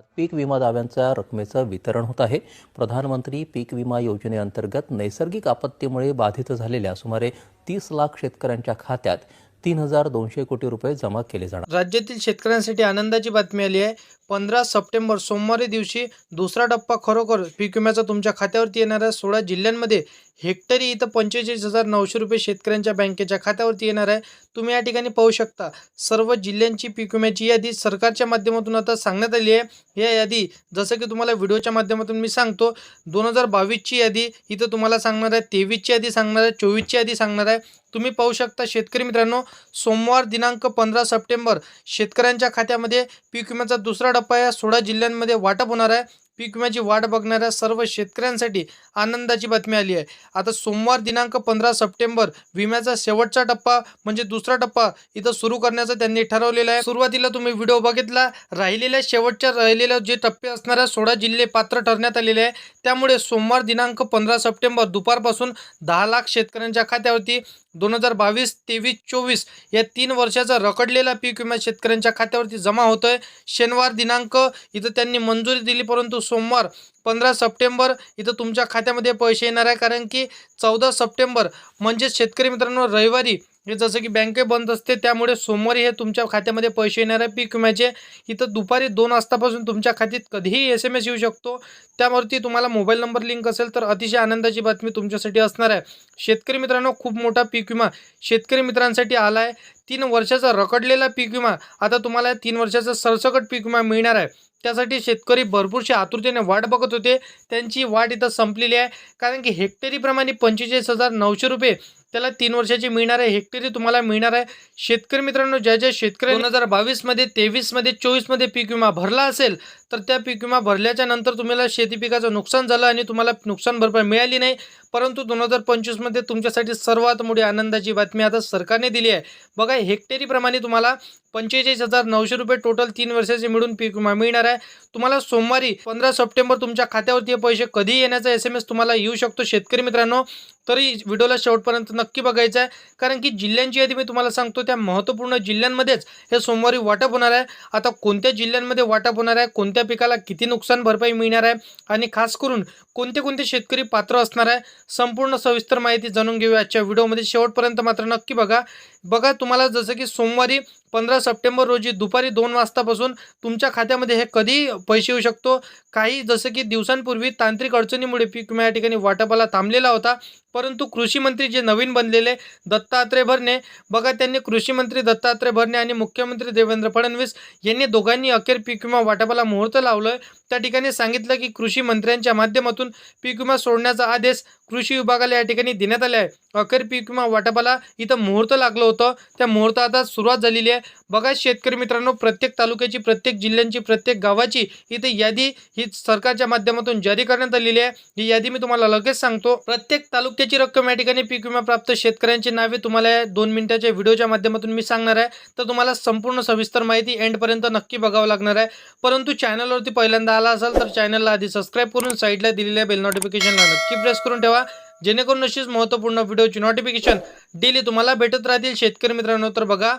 पीक विमा दाव्यांच्या रकमेचं वितरण होत आहे. प्रधानमंत्री पीक विमा योजनेअंतर्गत नैसर्गिक आपत्तीमुळे बाधित झालेल्या सुमारे तीस लाख शेतकऱ्यांच्या खात्यात तीन हजार दोनशे कोटी रुपये जमा केले जाणार. राज्यातील शेतकऱ्यांसाठी आनंदाची बातमी आली आहे. पंधरा सप्टेंबर सोमवारी दिवशी दुसरा टप्पा खरोखर पीक विम्याचा तुमच्या खात्यावरती येणाऱ्या सोळा जिल्ह्यांमध्ये हेक्टरी इथं पंचेचाळीस हजार नऊशे रुपये शेतकऱ्यांच्या बँकेच्या खात्यावरती येणार आहे. तुम्ही या ठिकाणी पाहू शकता सर्व जिल्ह्यांची पीक विम्याची यादी सरकारच्या माध्यमातून आता सांगण्यात आली आहे. या यादी जसं की तुम्हाला व्हिडिओच्या माध्यमातून मी सांगतो दोन हजार बावीसची यादी इथं तुम्हाला सांगणार आहे तेवीसची यादी सांगणार आहे चोवीसची यादी सांगणार आहे. तुम्ही पाहू शकता शेतकरी मित्रांनो सोमवार दिनांक पंधरा सप्टेंबर शेतकऱ्यांच्या खात्यामध्ये पीक विम्याचा दुसरा टप्पा या सोळा जिल्ह्यांमध्ये वाटप होणार आहे. पीक विम्याची वाट बघणाऱ्या सर्व शेतकऱ्यांसाठी आनंदाची बातमी आली आहे. आता सोमवार दिनांक पंधरा सप्टेंबर विम्याचा शेवटचा टप्पा म्हणजे दुसरा टप्पा इथं सुरू करण्याचा त्यांनी ठरवलेला आहे. सुरुवातीला तुम्ही व्हिडिओ बघितला राहिलेल्या शेवटच्या राहिलेल्या जे टप्पे असणाऱ्या सोळा जिल्हे पात्र ठरण्यात आलेले आहे त्यामुळे सोमवार दिनांक पंधरा सप्टेंबर दुपारपासून दहा लाख शेतकऱ्यांच्या खात्यावरती दोन हजार बावीस तेवीस चोवीस या तीन वर्षाचा रखडलेला पीक विमा शेतकऱ्यांच्या खात्यावरती जमा होतोय. शनिवार दिनांक इथं त्यांनी मंजुरी दिली परंतु सोमवार पंधरा सप्टेंबर इथं तुमच्या खात्यामध्ये पैसे येणार आहे कारण की चौदा सप्टेंबर म्हणजेच शेतकरी मित्रांनो रविवारी म्हणजे जसं की बँके बंद असते त्यामुळे सोमवारी हे तुमच्या खात्यामध्ये पैसे येणार आहे पीक विम्याचे इथं दुपारी दोन वाजतापासून तुमच्या खात्यात कधीही एस एम एस येऊ शकतो. त्यावरती तुम्हाला मोबाईल नंबर लिंक असेल तर अतिशय आनंदाची बातमी तुमच्यासाठी असणार आहे. शेतकरी मित्रांनो खूप मोठा पीक विमा शेतकरी मित्रांसाठी आला आहे तीन वर्षाचा रखडलेला पीक विमा आता तुम्हाला तीन वर्षाचा सरसकट पीक विमा मिळणार आहे. त्यासाठी शेतकरी भरपूरशी आतुरतेने वाट बघत होते. त्यांची वाट इथं संपलेली आहे. कारण की हेक्टरीप्रमाणे पंचेचाळीस हजार नऊशे रुपये त्याला तीन वर्षाची मिळणार आहे हेक्टरी तुम्हाला मिळणार आहे. शेतकरी मित्रांनो ज्या ज्या शेतकरी दोन हजार बावीसमध्ये तेवीसमध्ये चोवीसमध्ये पीक विमा भरला असेल तर त्या पीक विमा भरल्याच्या नंतर तुम्हाला शेती पिकाचं नुकसान झालं आणि तुम्हाला नुकसान भरपाई मिळाली नाही. परंतु दोन हजार पंचवीसमध्ये तुमच्यासाठी सर्वात मोठी आनंदाची बातमी आता सरकारने दिली आहे. बघा हेक्टरीप्रमाणे तुम्हाला पंचेचाळीस हजार नऊशे रुपये टोटल तीन वर्षाचे मिळून पीक विमा मिळणार आहे. तुम्हाला सोमवारी पंधरा सप्टेंबर तुमच्या खात्यावरती हे पैसे कधी येण्याचा एस एम एस तुम्हाला येऊ शकतो शेतकरी मित्रांनो. तरी व्हिडिओला शेवटपर्यंत नक्की बघायचं आहे. कारण की जिल्ह्यांची यादी मी तुम्हाला सांगतो त्या महत्त्वपूर्ण जिल्ह्यांमध्येच हे सोमवारी वाटप होणार आहे. आता कोणत्या जिल्ह्यांमध्ये वाटप होणार आहे? कोणत्या पिकाला किती नुकसान भरपाई मिळणार आहे? आणि खास करून कोणते कोणते शेतकरी पात्र असणार आहे? संपूर्ण सविस्तर माहिती जाणून घेऊया आजच्या व्हिडिओमध्ये. शेवटपर्यंत मात्र नक्की बघा. बघा तुम्हाला जसं की सोमवारी पंधरा सप्टेंबर रोजी दुपारी दोन वाजतापासून तुमच्या खात्यामध्ये हे कधी पैसे येऊ शकतो? काही जसं की दिवसांपूर्वी तांत्रिक अडचणीमुळे पीक विमा या ठिकाणी वाटपाला थांबलेला होता. परंतु कृषी मंत्री जे नवीन बनलेले दत्तात्रय भरणे बघा त्यांनी कृषी मंत्री दत्तात्रय भरणे आणि मुख्यमंत्री देवेंद्र फडणवीस यांनी दोघांनी अखेर पीक विमा वाटपाला मुहूर्त लावलं त्या ठिकाणी सांगितलं की कृषी मंत्र्यांच्या माध्यमातून पीक विमा सोडण्याचा आदेश कृषी विभागाला या ठिकाणी देण्यात आले आहे अखेर पीक विमा वाटपाला इथं मुहूर्त लागलं होतं. त्या मुहूर्त आता सुरुवात झालेली आहे. बघा शेतकरी मित्रांनो प्रत्येक तालुक्याची प्रत्येक जिल्ह्यांची प्रत्येक गावाची इथे यादी ही सरकारच्या माध्यमातून जारी करण्यात आलेली आहे. ही यादी मी तुम्हाला लगेच सांगतो. प्रत्येक तालुक्याची रक्कम या ठिकाणी पीक विमा प्राप्त शेतकऱ्यांची नावे तुम्हाला या दोन मिनिटाच्या व्हिडिओच्या माध्यमातून मी सांगणार आहे. तर तुम्हाला संपूर्ण सविस्तर माहिती एंडपर्यंत नक्की बघावं लागणार आहे. परंतु चॅनलवरती पहिल्यांदा आला असाल तर चॅनलला आधी सबस्क्राईब करून साईडला दिलेल्या बेल नोटिफिकेशनला नक्की प्रेस करून ठेवा. जेणेकरून अशीच महत्त्वपूर्ण व्हिडिओची नोटिफिकेशन डेली तुम्हाला भेटत राहतील. शेतकरी मित्रांनो तर बघा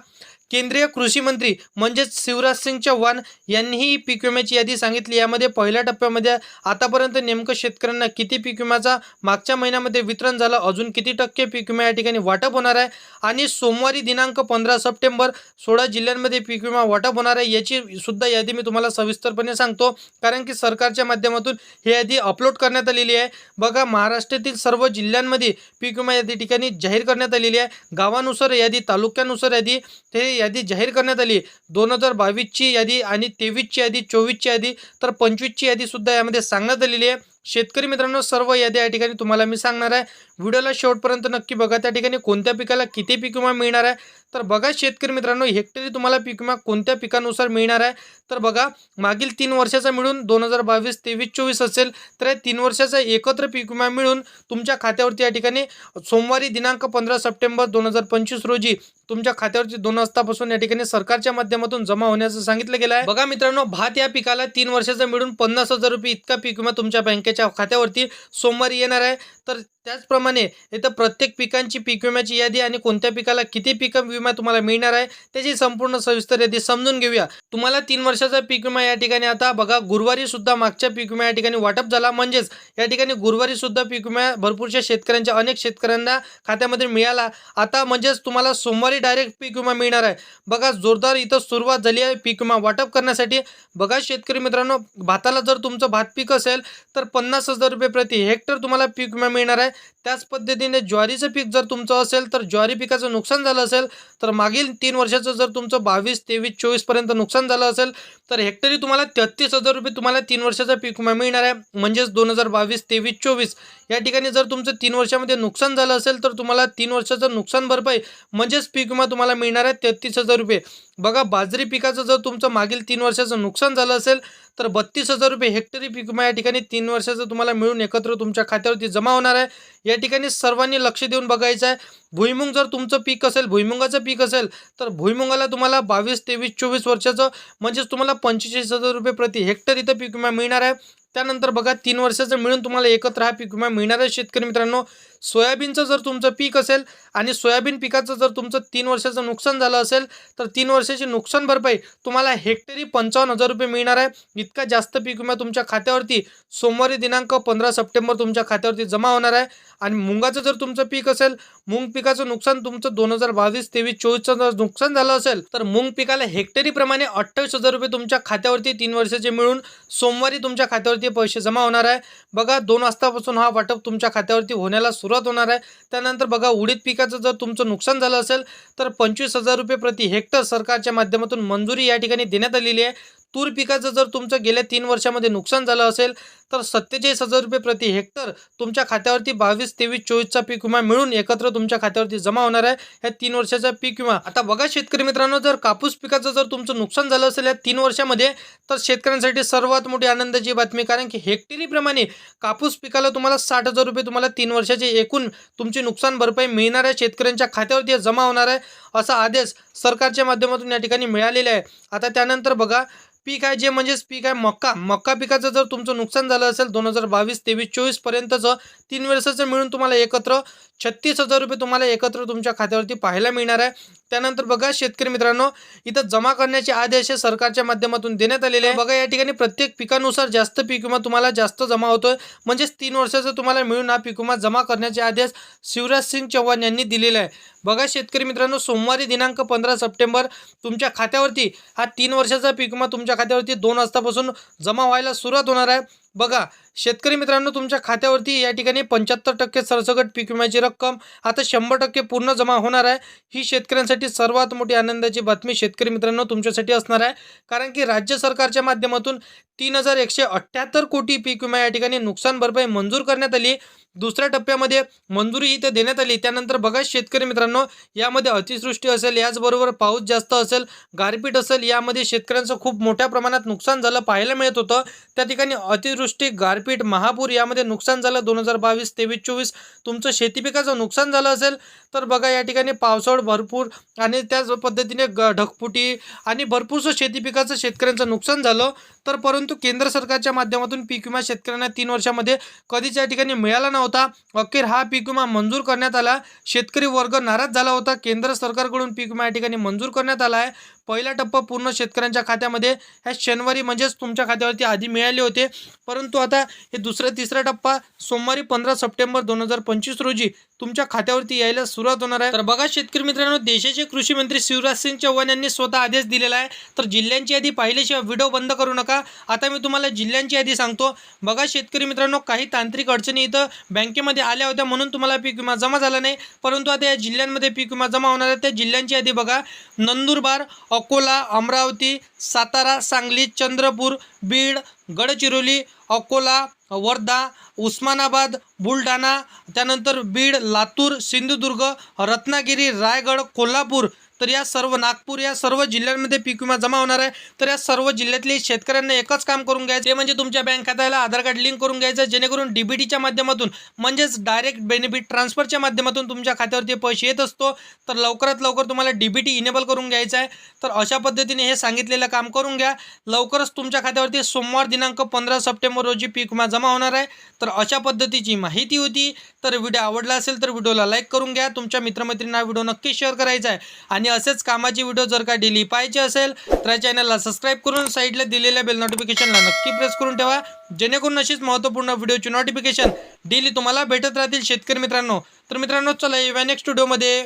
केंद्रीय कृषी मंत्री म्हणजेच शिवराज सिंग चौहान यांनीही पीक विम्याची यादी सांगितली. यामध्ये पहिल्या टप्प्यामध्ये आतापर्यंत नेमकं शेतकऱ्यांना किती पीक विम्याचा मागच्या महिन्यामध्ये वितरण झालं? अजून किती टक्के पीक विमा या ठिकाणी वाटप होणार आहे? आणि सोमवारी दिनांक पंधरा सप्टेंबर सोळा जिल्ह्यांमध्ये पीक विमा वाटप होणार आहे याची सुद्धा यादी मी तुम्हाला सविस्तरपणे सांगतो. कारण की सरकारच्या माध्यमातून ही यादी अपलोड करण्यात आलेली आहे. बघा महाराष्ट्रातील सर्व जिल्ह्यांमध्ये पीक विमा यादी ठिकाणी जाहीर करण्यात आलेली आहे. गावानुसार यादी तालुक्यानुसार यादी ते यादी जाहीर करण्यात आली. दोन हजार बावीसची यादी आणि तेवीसची यादी चोवीसची यादी तर पंचवीसची यादी सुद्धा यामध्ये सांगण्यात आलेली आहे. शेतकरी मित्रांनो सर्व यादी या ठिकाणी तुम्हाला मी सांगणार आहे. व्हिडिओला शेवटपर्यंत नक्की बघा. त्या ठिकाणी कोणत्या पिकाला किती पीक विमा मिळणार आहे? तर बघा शेतकरी मित्रांनो हेक्टरी तुम्हाला पीक विमा कोणत्या पिकानुसार मिळणार आहे? तर बघा मागील तीन वर्षाचा मिळून दोन हजार बावीस तेवीस चोवीस असेल तर या तीन वर्षाचा एकत्र पीक विमा मिळून तुमच्या खात्यावरती या ठिकाणी सोमवारी दिनांक पंधरा सप्टेंबर दोन हजार पंचवीस रोजी तुमच्या खात्यावरती दोन वाजतापासून या ठिकाणी सरकारच्या माध्यमातून जमा होण्याचं सांगितलं गेलं आहे. बघा मित्रांनो भात या पिकाला तीन वर्षाचा मिळून पन्नास हजार रुपये इतका पीक विमा तुमच्या बँकेच्या खात्यावरती सोमवारी येणार आहे. तर त्याचप्रमाणे इथं प्रत्येक पिकांची पीक विम्याची यादी आणि कोणत्या पिकाला किती पीक विमा तुम्हाला मिळणार आहे त्याची संपूर्ण सविस्तर यादी समजून घेऊया. तुम्हाला तीन वर्षाचा पीक विमा या ठिकाणी आता बघा गुरुवारी सुद्धा मागच्या पीक विमा या ठिकाणी वाटप झाला. म्हणजेच या ठिकाणी गुरुवारी सुद्धा पीक विमा भरपूरशा शेतकऱ्यांच्या अनेक शेतकऱ्यांना खात्यामध्ये मिळाला. आता म्हणजेच तुम्हाला सोमवारी डायरेक्ट पीक विमा मिळणार आहे. बघा जोरदार इथं सुरुवात झाली आहे पीक विमा वाटप करण्यासाठी. बघा शेतकरी मित्रांनो भाताला जर तुमचं भात पीक असेल तर पन्नास हजार रुपये प्रति हेक्टर तुम्हाला पीक विमा मिळणार आहे. त्याच पद्धतीने ज्वारीचं पीक जर तुमचं असेल तर ज्वारी पिकाचं नुकसान झालं असेल तर मागील तीन वर्षाचं जर तुमचं बावीस तेवीस चोवीसपर्यंत नुकसान झालं असेल तर हेक्टरी तुम्हाला तेहत्तीस हजार रुपये तुम्हाला तीन वर्षाचा पीक विमा मिळणार आहे. म्हणजेच दोन हजार बावीस तेवीस चोवीस या ठिकाणी जर तुमचं तीन वर्षामध्ये नुकसान झालं असेल तर तुम्हाला तीन वर्षाचं नुकसान भरपाई म्हणजेच पीक विमा तुम्हाला मिळणार आहे तेहतीस हजार रुपये. बघा बाजरी पिकाचं जर तुमचं मागील तीन वर्षाचं नुकसान झालं असेल तर बत्तीस हजार रुपये हेक्टरी पीक विमा या ठिकाणी तीन वर्षाचं तुम्हाला मिळून एकत्र तुमच्या खात्यावरती जमा होणार आहे. या ठिकाणी सर्वांनी लक्ष देऊन बघायचं आहे. भुईमुंग जर तुमचं पीक असेल भुईमुंगाचं पीक असेल तर भुईमुंगाला तुम्हाला बावीस तेवीस चोवीस वर्षाचं म्हणजेच तुम्हाला पंचेचाळीस हजार रुपये प्रति हेक्टर इथं पीक विमा मिळणार आहे. त्यानंतर बघा तीन वर्षाचं मिळून तुम्हाला एकत्र हा पीक विमा मिळणार आहे शेतकरी मित्रांनो. सोयाबीनचं जर तुमचं पीक असेल आणि सोयाबीन पिकाचं जर तुमचं तीन वर्षाचं नुकसान झालं असेल तर तीन वर्षाची नुकसान भरपाई तुम्हाला हेक्टरी पंचावन्न हजार रुपये मिळणार आहे. इतका जास्त पीक विमा तुमच्या खात्यावरती सोमवारी दिनांक पंधरा सप्टेंबर तुमच्या खात्यावरती जमा होणार आहे. आणि मुंगाचं जर तुमचं पीक असेल मुंग पिकाचं नुकसान तुमचं दोन हजार बावीस तेवीस चोवीसचं जर नुकसान झालं असेल तर मुंग पिकाला हेक्टरीप्रमाणे अठ्ठावीस हजार रुपये तुमच्या खात्यावरती तीन वर्षाचे मिळून सोमवारी तुमच्या खात्यावरती पैसे जमा होणार आहे. बघा दोन वाजतापासून हा वाटप तुमच्या खात्यावरती होण्याला सुरुवात होणार आहे. त्यानंतर बघा उडीद पिकाचं जर तुमचं नुकसान झालं असेल तर पंचवीस हजार रुपये प्रति हेक्टर सरकारच्या माध्यमातून मंजुरी या ठिकाणी देण्यात आलेली आहे. तूर पिकाचं जर तुमचं गेल्या तीन वर्षामध्ये नुकसान झालं असेल तर सत्तेचाळीस हजार रुपये प्रति हेक्टर तुमच्या खात्यावरती बावीस तेवीस चोवीसचा पीक विमा मिळून एकत्र तुमच्या खात्यावरती जमा होणार आहे. या तीन वर्षाचा पीक विमा. आता बघा शेतकरी मित्रांनो जर कापूस पिकाचं जर तुमचं नुकसान झालं असेल या तीन वर्षामध्ये तर शेतकऱ्यांसाठी सर्वात मोठी आनंदाची बातमी कारण की हेक्टरीप्रमाणे कापूस पिकाला तुम्हाला साठ हजार रुपये तुम्हाला तीन वर्षाचे एकूण तुमची नुकसान भरपाई मिळणार आहे शेतकऱ्यांच्या खात्यावरती जमा होणार आहे असा आदेश सरकारच्या माध्यमातून या ठिकाणी मिळालेला आहे. आता त्यानंतर बघा पीक आहे जे म्हणजेच पीक आहे मक्का. मक्का पिकाचं जर तुमचं नुकसान झालं असेल दोन हजार बावीस तेवीस चोवीसपर्यंतचं तीन वर्षाचं मिळून तुम्हाला एकत्र छत्तीस हजार रुपये तुम्हाला एकत्र तुमच्या खात्यावरती पाहायला मिळणार आहे. त्यानंतर बघा शेतकरी मित्रांनो इथं जमा करण्याचे आदेश हे सरकारच्या माध्यमातून देण्यात आलेले आहे. बघा या ठिकाणी प्रत्येक पिकानुसार जास्त पीक विमा तुम्हाला जास्त जमा होतोय. म्हणजेच तीन वर्षाचं तुम्हाला मिळून हा पीक विमा जमा करण्याचे आदेश शिवराज सिंग चौहान यांनी दिलेला आहे. बघा शेतकरी मित्रांनो सोमवारी दिनांक पंधरा सप्टेंबर तुमच्या खात्यावरती हा तीन वर्षाचा पीक विमा तुमच्या खात्यावरती दोन वाजतापासून जमा व्हायला सुरुवात होणार आहे. बघा शेतकरी मित्रांनो तुमच्या खात्यावरती या ठिकाणी पंच्याहत्तर टक्के सरसकट पीक विम्याची रक्कम आता शंभर टक्के पूर्ण जमा होणार आहे. ही शेतकऱ्यांसाठी सर्वात मोठी आनंदाची बातमी शेतकरी मित्रांनो तुमच्यासाठी असणार आहे. कारण की राज्य सरकारच्या माध्यमातून तीन हजार एकशे अठ्ठ्याहत्तर कोटी पीक विमा या ठिकाणी नुकसान भरपाई मंजूर करण्यात आली. दुसऱ्या टप्प्यामध्ये मंजुरी इथं देण्यात आली. त्यानंतर बघा शेतकरी मित्रांनो यामध्ये अतिवृष्टी असेल याचबरोबर पाऊस जास्त असेल गारपीट असेल यामध्ये शेतकऱ्यांचं खूप मोठ्या प्रमाणात नुकसान झालं पाहायला मिळत होतं. त्या ठिकाणी अतिवृष्टी गारपीट महापूर यामध्ये नुकसान झालं. दोन हजार बावीस तेवीस चोवीस तुमचं शेती पिकाचं नुकसान झालं असेल तर बघा या ठिकाणी पावसाळ भरपूर आणि त्याच पद्धतीने ग ढगफुटी आणि भरपूरसं शेती पिकाचं शेतकऱ्यांचं नुकसान झालं. तर परंतु केंद्र सरकारच्या माध्यमातून पीक विमा शेतकऱ्यांना तीन वर्षामध्ये कधीच या ठिकाणी मिळाला नव्हता. अखेर हा पीक विमा मंजूर करण्यात आला. शेतकरी वर्ग नाराज झाला होता. केंद्र सरकारकडून पीक विमा या ठिकाणी मंजूर करण्यात आला आहे. पहिला टप्पा पूर्ण शेतकऱ्यांच्या खात्यामध्ये. ह्या शनिवारी म्हणजेच तुमच्या खात्यावरती आधी मिळाले होते. परंतु आता हे दुसरा तिसरा टप्पा सोमवारी पंधरा सप्टेंबर दोन हजार पंचवीस रोजी तुमच्या खात्यावरती यायला सुरुवात होणार आहे. तर बघा शेतकरी मित्रांनो देशाचे कृषी मंत्री शिवराज सिंग चौहान यांनी स्वतः आदेश दिलेला आहे. तर जिल्ह्यांची यादी पाहिल्याशिवाय व्हिडिओ बंद करू नका. आता मी तुम्हाला जिल्ह्यांची यादी सांगतो. बघा शेतकरी मित्रांनो काही तांत्रिक अडचणी इथं बँकेमध्ये आल्या होत्या म्हणून तुम्हाला पीक विमा जमा झाला नाही. परंतु आता या जिल्ह्यांमध्ये पीक विमा जमा होणार आहे. त्या जिल्ह्यांची यादी बघा. नंदुरबार अकोला अमरावती सातारा सांगली चंद्रपूर बीड गडचिरोली अकोला वर्धा उस्मानाबाद बुलढाणा त्यानंतर बीड लातूर सिंधुदुर्ग रत्नागिरी रायगड कोल्हापूर तर या सर्व नागपूर या सर्व जिल्ह्यांमध्ये पीक विमा जमा होणार आहे. तर या सर्व जिल्ह्यातले शेतकऱ्यांना एकच काम करून घ्यायचं ते म्हणजे तुमच्या बँक खात्याला आधार कार्ड लिंक करून घ्यायचं जेणेकरून डीबीटीच्या माध्यमातून म्हणजेच डायरेक्ट बेनिफिट ट्रान्सफरच्या माध्यमातून तुमच्या खात्यावरती पैसे येत असतो. तर लवकरात लवकर तुम्हाला डीबीटी इनेबल करून घ्यायचं आहे. तर अशा पद्धतीने हे सांगितलेलं काम करून घ्या. लवकरच तुमच्या खात्यावरती सोमवार दिनांक पंधरा सप्टेंबर रोजी पीक विमा जमा होणार आहे. तर अशा पद्धतीची माहिती होती. तर व्हिडिओ आवडला असेल तर व्हिडिओला लाईक करून घ्या. तुमच्या मित्रमैत्रिणींना व्हिडिओ नक्की शेअर करायचा आहे. आणि असेच कामाचे व्हिडिओ जर का डेली पाहिजे असेल तर चॅनलला सबस्क्राईब करून साईडला दिलेल्या बेल नोटिफिकेशनला नक्की प्रेस करून ठेवा. जेणेकरून अशीच महत्त्वपूर्ण व्हिडिओची नोटिफिकेशन डेली तुम्हाला भेटत राहतील शेतकरी मित्रांनो. तर मित्रांनो चला येऊया नेक्स्ट व्हिडिओमध्ये